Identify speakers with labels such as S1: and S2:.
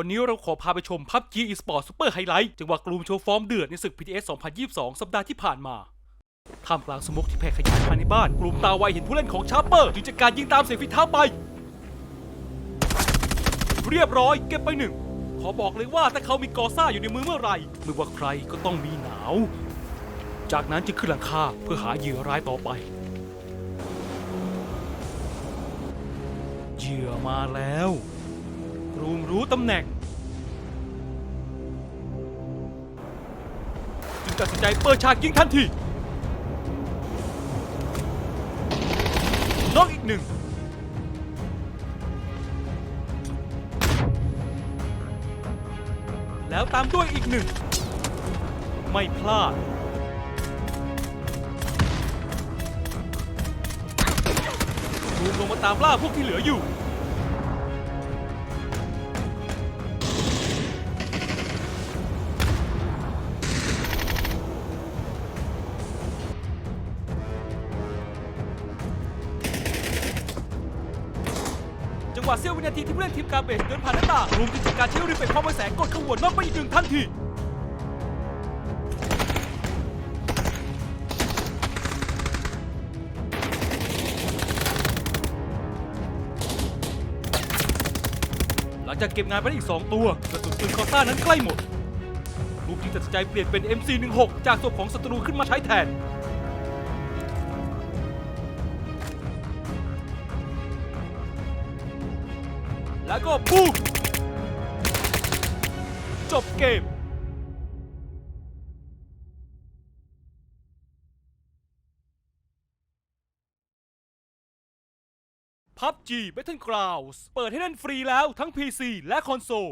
S1: วันนี้เราขอพาไปชม PUBG Esport Super Highlight จังหวะกลุ่มโชว์ฟอร์มเดือดในศึก PTS 2022 สัปดาห์ที่ผ่านมาท่ามกลางสโมกที่แผ่ขยายภายในบ้าน กลุ่มตาไวเห็นผู้เล่นของชาร์เปอร์จึงจัดการยิงตามเสียงฝีเท้าไป เรียบร้อยเก็บไปหนึ่ง ขอบอกเลยว่าถ้าเขามีกอซ่าอยู่ในมือเมื่อไหร่ไม่ว่าใครก็ต้องมีหนาว จากนั้นจึงขึ้นหลังคาเพื่อหาเหยื่อรายต่อไปเหยื่อมาแล้ว รูมรู้ตำแหน่ง จึงตัดสินใจเปิดฉากยิงทันทีน็อกอีกหนึ่ง แล้วตามด้วยอีกหนึ่ง ไม่พลาดรูมลงมาตามล่าพวกที่เหลืออยู่ จังหวะเสี้ยววินาทีที่ผู้เล่นทีมกาเบสเดินผ่านหน้าต่างรูมจึงจัดการใช้รีเฟกความไวแสงกดขวนนอกไปอีกหนึ่งทันทีหลังจากเก็บงานไปได้อีก 2 ตัวกระสุนปืนคอต้านั้นใกล้หมดรูปจึงตัดสินใจเปลี่ยนเป็น MC16 จากศพของศัตรูขึ้นมาใช้แทน แล้วก็ปุ๊บจบเกม PUBG Battlegrounds เปิดให้เล่นฟรีแล้วทั้ง PC และคอนโซล